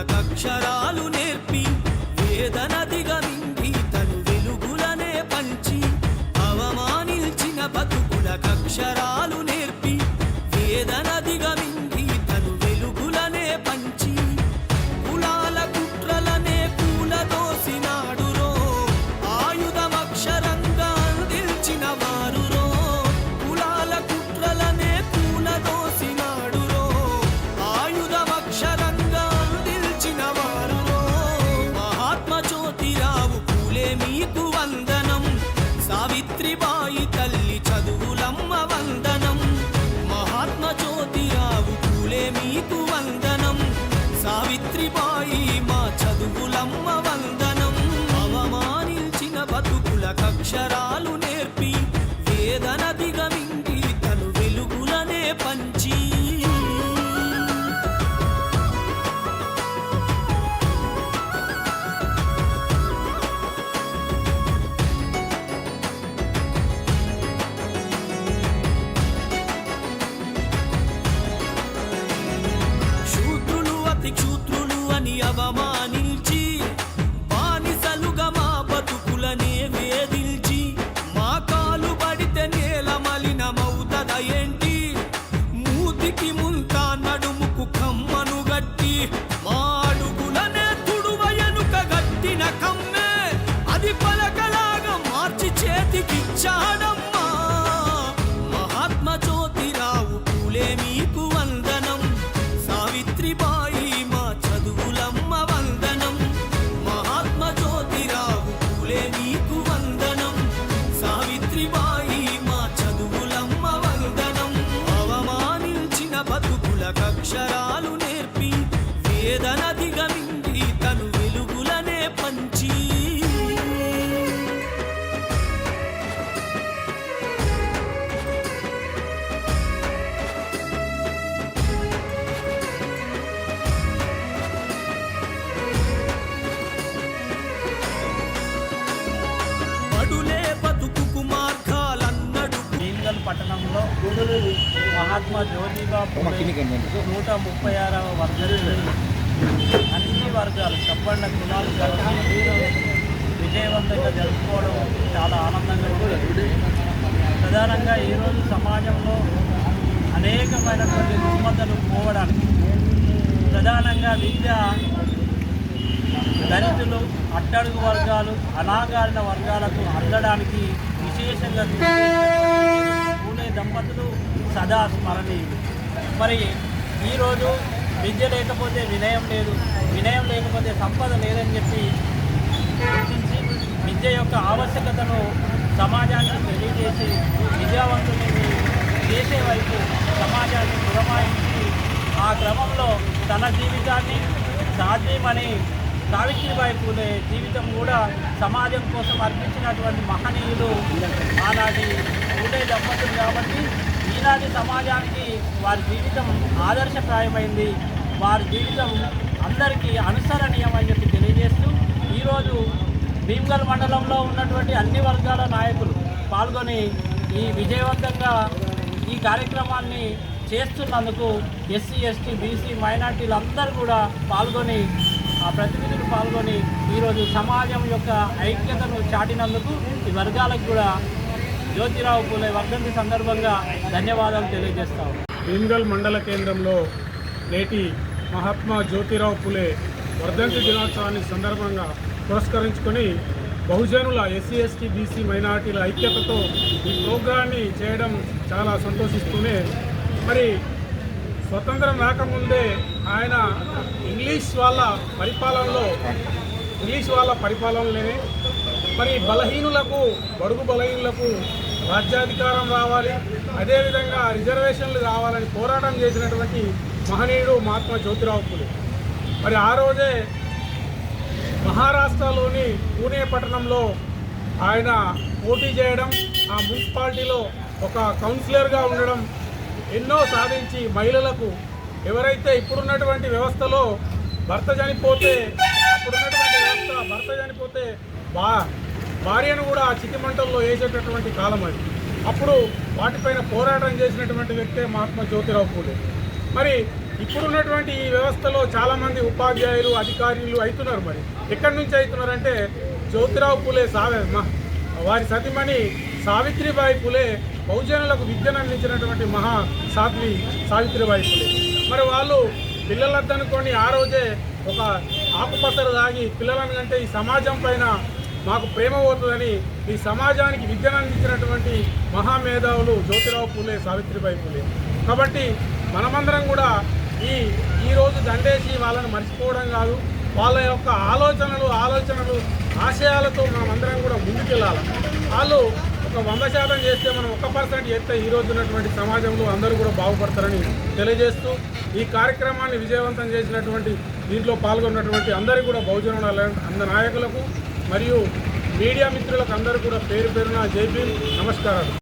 అక్షరాలు నేర్పి వేదనదిగా నింది తను వెలుగులనే పంచి అవమానించిన బతుకులకక్షరాలు సావిత్రిబాయి మహాత్మా జ్యోతిబా నూట ముప్పై ఆరవ వర్ధంతి అన్ని వర్గాలు చెప్పండి కులాలు విజయవంతంగా జరుపుకోవడం చాలా ఆనందంగా ఉంటుంది. ప్రధానంగా ఈరోజు సమాజంలో అనేకమైనటువంటి రుగ్మతలు పోవడానికి ప్రధానంగా విద్య దళితులు అట్టడుగు వర్గాలు అనాగారిన వర్గాలకు అందడానికి విశేషంగా దంపతులు సదా స్మరణీయులు. మరి ఈరోజు విద్య లేకపోతే వినయం లేదు వినయం లేకపోతే సంపద లేదని చెప్పి గుర్తించి విద్య యొక్క ఆవశ్యకతను సమాజానికి తెలియజేసి విద్యావంతుడిని చేసే వైపు సమాజాన్ని పురమాయించి ఆ క్రమంలో తన జీవితాన్ని సాధ్యమని సావిత్రిబాయి పూలే జీవితం కూడా సమాజం కోసం అర్పించినటువంటి మహనీయులు ఆనాటి పూలే దంపతులు కాబట్టి ఈనాటి సమాజానికి వారి జీవితం ఆదర్శప్రాయమైంది. వారి జీవితం అందరికీ అనుసరణీయమని చెప్పి తెలియజేస్తూ ఈరోజు భీమ్గల్ మండలంలో ఉన్నటువంటి అన్ని వర్గాల నాయకులు పాల్గొని ఈ విజయవంతంగా ఈ కార్యక్రమాన్ని చేస్తున్నందుకు ఎస్సీ ఎస్టీ బీసీ మైనార్టీలు అందరూ కూడా పాల్గొని ప్రతినిధులు పాల్గొని ఈరోజు సమాజం యొక్క ఐక్యతను చాటినందుకు ఈ వర్గాలకు కూడా జ్యోతిరావు పూలే వర్ధంతి సందర్భంగా ధన్యవాదాలు తెలియజేస్తాం. భీమ్గల్ మండల కేంద్రంలో నేటి మహాత్మా జ్యోతిరావు పూలే వర్ధంతి దినోత్సవాన్ని సందర్భంగా పురస్కరించుకొని బహుజనుల ఎస్సీ ఎస్టీ బీసీ మైనార్టీల ఐక్యతతో ఈ ప్రోగ్రాన్ని చేయడం చాలా సంతోషిస్తూనే మరి స్వతంత్రం రాకముందే ఆయన ఇంగ్లీష్ వాళ్ళ పరిపాలనలో ఇంగ్లీష్ వాళ్ళ పరిపాలనలోనే మరి బలహీనులకు బడుగు బలహీనులకు రాజ్యాధికారం రావాలి అదేవిధంగా రిజర్వేషన్లు రావాలని పోరాటం చేసినటువంటి మహనీయుడు మహాత్మా జ్యోతిరావు పులే. మరి ఆ రోజే మహారాష్ట్రలోని పూణే పట్టణంలో ఆయన పోటీ చేయడం ఆ మున్సిపాలిటీలో ఒక కౌన్సిలర్గా ఉండడం ఎన్నో సాధించి మహిళలకు ఎవరైతే ఇప్పుడున్నటువంటి వ్యవస్థలో భర్త చనిపోతే ఇప్పుడున్నటువంటి వ్యవస్థ భర్త చనిపోతే బా భార్యను కూడా ఆ చితిమంటల్లో వేసేటటువంటి కాలం అది. అప్పుడు వాటిపైన పోరాటం చేసినటువంటి వ్యక్తే మహాత్మా జ్యోతిరావు పూలే. మరి ఇప్పుడున్నటువంటి ఈ వ్యవస్థలో చాలామంది ఉపాధ్యాయులు అధికారులు అవుతున్నారు మరి. ఎక్కడి నుంచి అవుతున్నారంటే జ్యోతిరావు పూలే సావే వారి సతీమణి సావిత్రిబాయి పూలే బహుజనులకు విద్యను అందించినటువంటి మహా సాధ్వి సావిత్రిబాయి మరి వాళ్ళు పిల్లలద్దనుకొని ఆ రోజే ఒక ఆకుపసరు తాగి పిల్లలను కంటే ఈ సమాజం పైన మాకు ప్రేమ పోతుందని ఈ సమాజానికి విద్యను అందించినటువంటి మహామేధావులు జ్యోతిరావు పూలే సావిత్రిబాయి పూలే. కాబట్టి మనమందరం కూడా ఈ ఈరోజు దండేసి వాళ్ళని మర్చిపోవడం కాదు. వాళ్ళ యొక్క ఆలోచనలు ఆలోచనలు ఆశయాలతో మనమందరం కూడా ముందుకెళ్ళాలి. వాళ్ళు ఒక వంద శాతం చేస్తే మనం ఒక పర్సెంట్ చేస్తే ఈరోజు ఉన్నటువంటి సమాజంలో అందరూ కూడా బాగుపడతారని తెలియజేస్తూ ఈ కార్యక్రమాన్ని విజయవంతం చేసినటువంటి దీంట్లో పాల్గొన్నటువంటి అందరికీ కూడా బహుజన అంద నాయకులకు మరియు మీడియా మిత్రులకు అందరూ కూడా పేరు పేరున జై నమస్కారాలు.